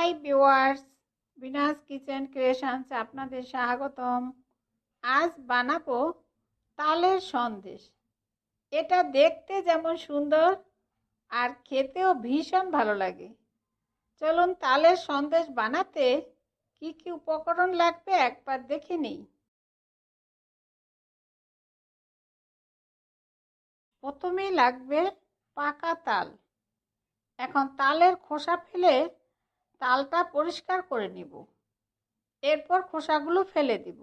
High viewers, Bina's kitchen ক্রিয়েশনসে আপনাদের স্বাগতম। আজ বানাবো তালের সন্দেশ। এটা দেখতে যেমন সুন্দর আর খেতেও ভীষণ ভালো লাগে। চলুন তালের সন্দেশ বানাতে কি কি উপকরণ লাগবে একবার দেখে নিই। প্রথমেই লাগবে পাকা তাল। এখন তালের খোসা ফেলে তালটা পরিষ্কার করে নিব। এরপর খোসাগুলো ফেলে দিব।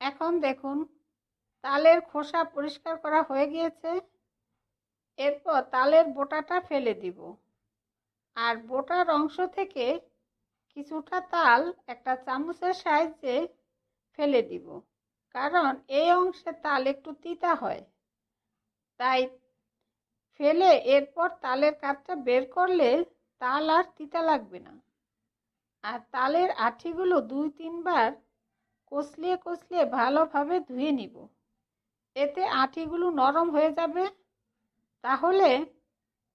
এখন দেখুন, তালের খোসা পরিষ্কার করা হয়ে গিয়েছে। এরপর তালের বোটাটা ফেলে দিব। আর বোটার অংশ থেকে কিছুটা তাল একটা চামচের সাহায্যে ফেলে দিব। কারণ এই অংশে তাল একটু তিতা হয়। তাই ফেলে এরপর তালের কাঠটা বের করলে তাল আর তিতা লাগবে না। আর তালের আঠিগুলো দুই তিনবার কষলিয়ে কষলিয়ে ভালোভাবে ধুয়ে নিব। এতে আঠিগুলো নরম হয়ে যাবে, তাহলে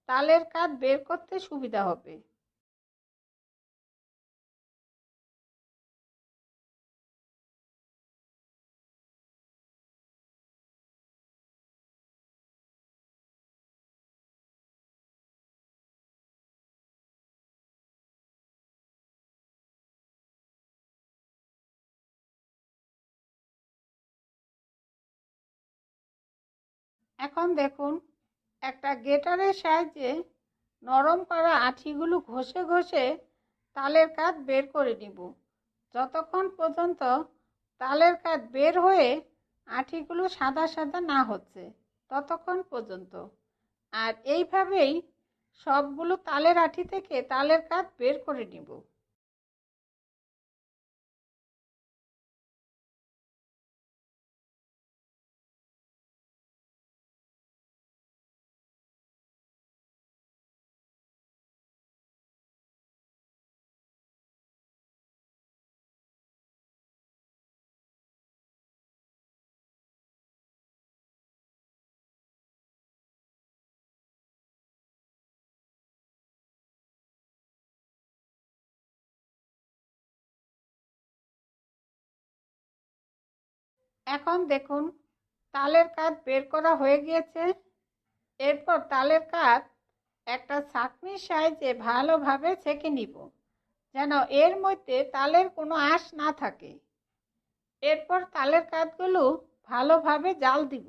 তালের কাঠ বের করতে সুবিধা হবে। এখন দেখুন, একটা গেটারের সাহায্যে নরম করা আঠিগুলো ঘষে ঘষে তালের কাঠ বের করে নিব। যতক্ষণ পর্যন্ত তালের কাঠ বের হয়ে আঠিগুলো সাদা সাদা না হচ্ছে, ততক্ষণ পর্যন্ত। আর এইভাবেই সবগুলো তালের আঠি থেকে তালের কাঠ বের করে নিব। এখন দেখুন, তালের কাত বের করা হয়ে গিয়েছে। এরপর তালের কাত একটা ছাঁকনির সাহায্যে ভালোভাবে ছেঁকে নিব, যেন এর মধ্যে তালের কোনো আঁশ না থাকে। এরপর তালের কাতগুলো ভালোভাবে জাল দিব।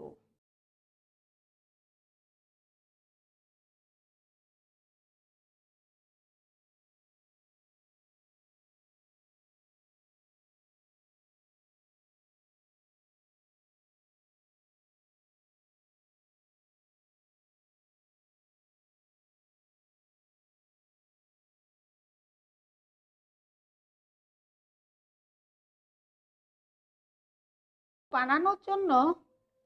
বানানোর জন্য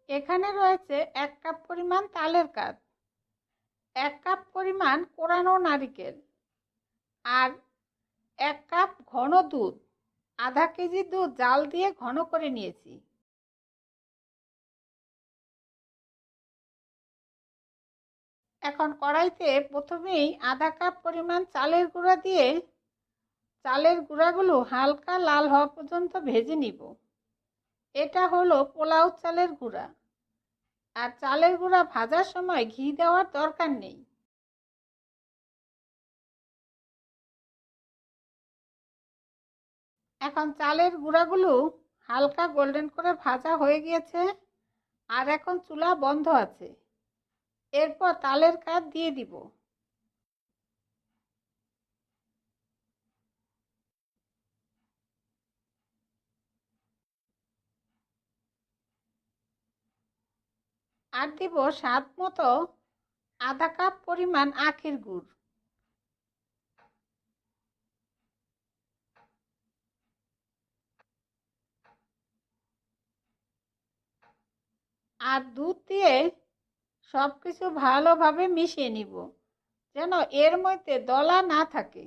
এখানে রয়েছে এক কাপ পরিমাণ তালের কাপ, এক কাপ পরিমাণ কোরানো নারিকেল আর এক কাপ ঘন দুধ, আধা কেজি দুধ জাল দিয়ে ঘন করে নিয়েছি। এখন কড়াইতে প্রথমেই আধা কাপ পরিমাণ চালের গুঁড়া দিয়ে, চালের গুঁড়াগুলো হালকা লাল হওয়া পর্যন্ত ভেজে নিব। এটা হলো পোলাও চালের গুঁড়া। আর চালের গুঁড়া ভাজার সময় ঘি দেওয়ার দরকার নেই। এখন চালের গুঁড়াগুলো হালকা গোল্ডেন করে ভাজা হয়ে গিয়েছে আর এখন চুলা বন্ধ আছে। এরপর তালের কাঠ দিয়ে দিব। আর দিব স্বাদ মতো আধা কাপ পরিমাণ আখের গুড়। আর দুধ দিয়ে সব কিছু ভালোভাবে মিশিয়ে নিব, যেন এর মধ্যে দলা না থাকে।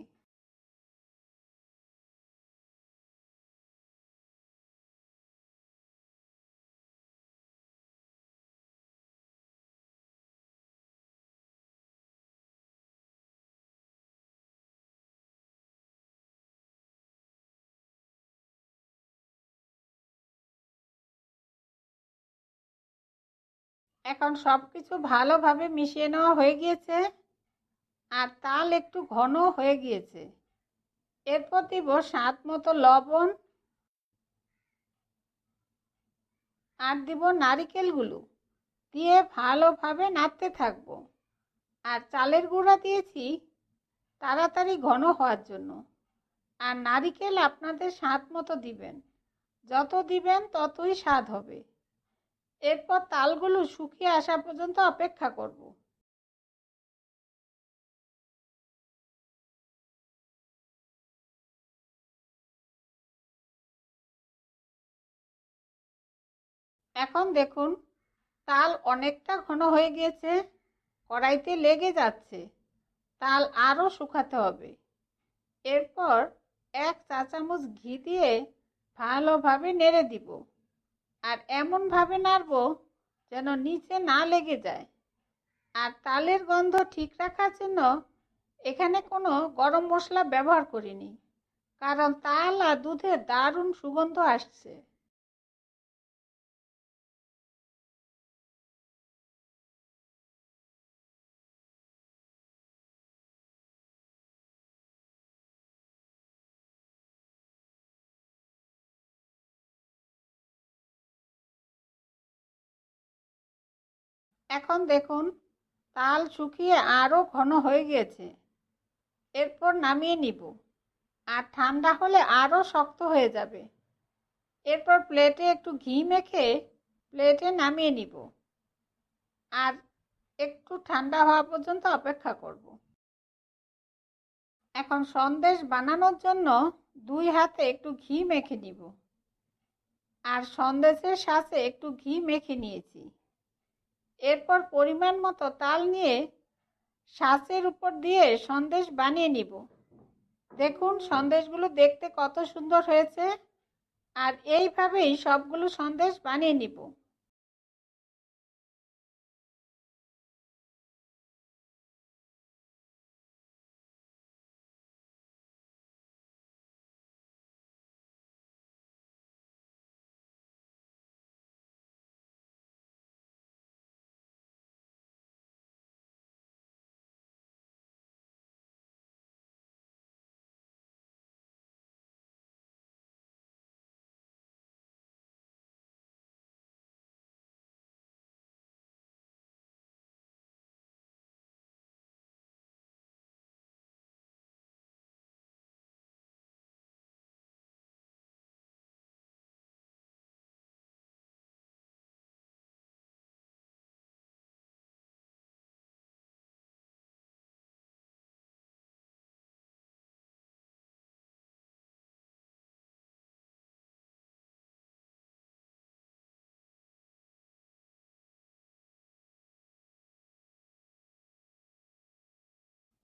এখন সব কিছু ভালোভাবে মিশিয়ে নেওয়া হয়ে গিয়েছে আর তাল একটু ঘন হয়ে গিয়েছে। এরপর দিব স্বাদ মতো লবণ আর দিব নারিকেলগুলো। দিয়ে ভালোভাবে নাড়তে থাকব। আর চালের গুঁড়া দিয়েছি তাড়াতাড়ি ঘন হওয়ার জন্য। আর নারিকেল আপনাদের স্বাদ মতো দিবেন। যত দিবেন ততই স্বাদ হবে। এরপর তালগুলো শুকিয়ে আসা পর্যন্ত অপেক্ষা করব। এখন দেখুন, তাল অনেকটা ঘন হয়ে গিয়েছে, কড়াইতে লেগে যাচ্ছে। তাল আরও শুকাতে হবে। এরপর এক চা চামচ ঘি দিয়ে ভালোভাবে নেড়ে দিব। আর এমনভাবে নাড়ব যেন নিচে না লেগে যায়। আর তালের গন্ধ ঠিক রাখার জন্য এখানে কোনো গরম মশলা ব্যবহার করিনি, কারণ তাল আর দুধের দারুণ সুগন্ধ আসছে। এখন দেখুন, তাল শুকিয়ে আরও ঘন হয়ে গিয়েছে। এরপর নামিয়ে নিব। আর ঠান্ডা হলে আরও শক্ত হয়ে যাবে। এরপর প্লেটে একটু ঘি মেখে প্লেটে নামিয়ে নিব। আর একটু ঠান্ডা হওয়া পর্যন্ত অপেক্ষা করব। এখন সন্দেশ বানানোর জন্য দুই হাতে একটু ঘি মেখে নিব। আর সন্দেশের সাথে একটু ঘি মেখে নিয়েছি। এরপর পরিমাণ মতো তাল নিয়ে শাঁসের উপর দিয়ে সন্দেশ বানিয়ে নিব। দেখুন, সন্দেশগুলো দেখতে কত সুন্দর হয়েছে। আর এইভাবেই সবগুলো সন্দেশ বানিয়ে নিব।